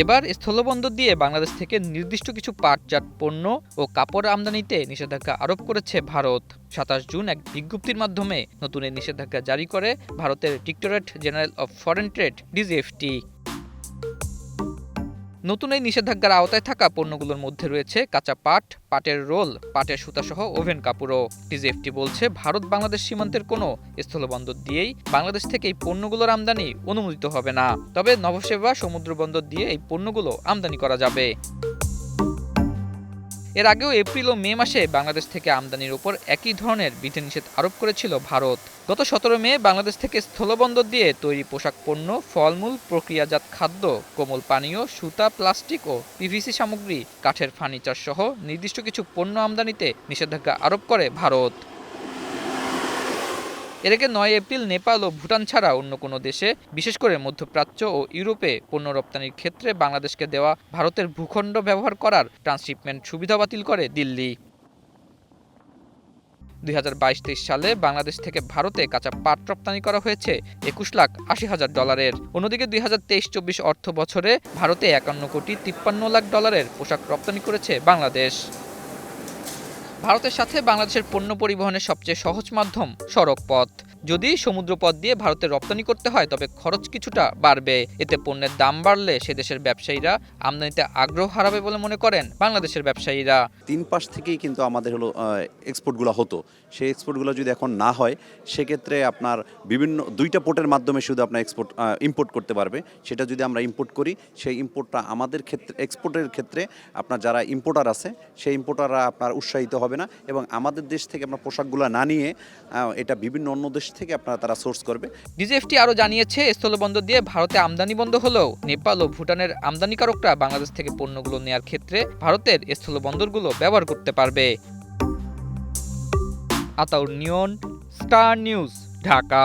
এবার স্থলবন্দর দিয়ে বাংলাদেশ থেকে নির্দিষ্ট কিছু পাটজাত পণ্য ও কাপড় আমদানিতে নিষেধাজ্ঞা আরোপ করেছে ভারত। সাতাশ জুন এক বিজ্ঞপ্তির মাধ্যমে নতুন এই নিষেধাজ্ঞা জারি করে ভারতের directorate general of foreign trade, DGFT. নতুন এই নিষেধাজ্ঞার আওতায় থাকা পণ্যগুলোর মধ্যে রয়েছে কাঁচা পাট, পাটের রোল, পাটের সুতাসহ ওভেন কাপড়ও। টিজিএফটি বলছে, ভারত বাংলাদেশ সীমান্তের কোনো স্থলবন্দর দিয়েই বাংলাদেশ থেকে এই পণ্যগুলোর আমদানি অনুমোদিত হবে না। তবে নবসেবা সমুদ্র বন্দর দিয়ে এই পণ্যগুলো আমদানি করা যাবে। এর আগেও এপ্রিল ও মে মাসে বাংলাদেশ থেকে আমদানির উপর একই ধরনের বিধিনিষেধ আরোপ করেছিল ভারত। গত সতেরো মে বাংলাদেশ থেকে স্থলবন্দর দিয়ে তৈরি পোশাক পণ্য, ফলমূল, প্রক্রিয়াজাত খাদ্য, কোমল পানীয়, সুতা, প্লাস্টিক ও পিভিসি সামগ্রী, কাঠের ফার্নিচার সহ নির্দিষ্ট কিছু পণ্য আমদানিতে নিষেধাজ্ঞা আরোপ করে ভারত। এর আগে নয় এপ্রিল নেপাল ও ভুটান ছাড়া অন্য কোনো দেশে, বিশেষ করে মধ্যপ্রাচ্য ও ইউরোপে পণ্য রপ্তানির ক্ষেত্রে বাংলাদেশকে দেওয়া ভারতের ভূখণ্ড ব্যবহার করার ট্রান্সশিপমেন্ট সুবিধা বাতিল করে দিল্লি। দুই হাজার বাইশ তেইশ সালে বাংলাদেশ থেকে ভারতে কাঁচা পাট রপ্তানি করা হয়েছে একুশ লাখ আশি হাজার ডলারের। অন্যদিকে দুই হাজার তেইশ চব্বিশ অর্থ বছরে ভারতে একান্ন কোটি তিপ্পান্ন লাখ ডলারের পোশাক রপ্তানি করেছে বাংলাদেশ। ভারতের সাথে বাংলাদেশের পণ্য পরিবহনের সবচেয়ে সহজ মাধ্যম সড়ক পথ যদি সমুদ্র পথ দিয়ে ভারতে রপ্তানি করতে হয়, তবে খরচ কিছুটা বাড়বে। এতে পণ্যের দাম বাড়লে সে দেশের ব্যবসায়ীরা আমদানিতে আগ্রহ হারাবে বলে মনে করেন বাংলাদেশের ব্যবসায়ীরা। তিন পাশ থেকেই কিন্তু আমাদের হলো এক্সপোর্টগুলো হতো। সেই এক্সপোর্টগুলো যদি এখন না হয়, সেক্ষেত্রে আপনার বিভিন্ন, দুইটা পোর্টের মাধ্যমে শুধু আপনার এক্সপোর্ট ইম্পোর্ট করতে পারবে। সেটা যদি আমরা ইম্পোর্ট করি, সেই ইম্পোর্টটা আমাদের ক্ষেত্রে এক্সপোর্টের ক্ষেত্রে আপনার যারা ইম্পোর্টার আছে, সেই ইম্পোর্টাররা আপনার উৎসাহিত হবে। না এবং আমাদের দেশ থেকে আপনার পোশাকগুলো না নিয়ে এটা বিভিন্ন অন্য দেশ থেকে আপনারা তারা সোর্স করবে। ডিজিএফটি আরও জানিয়েছে, স্থলবন্দর দিয়ে ভারতে আমদানি বন্ধ হলেও নেপাল ও ভুটানের আমদানিকারকরা বাংলাদেশ থেকে পণ্যগুলো নেওয়ার ক্ষেত্রে ভারতের স্থলবন্দরগুলো ব্যবহার করতে পারবে। Ataur Niyon, Star News, Dhaka.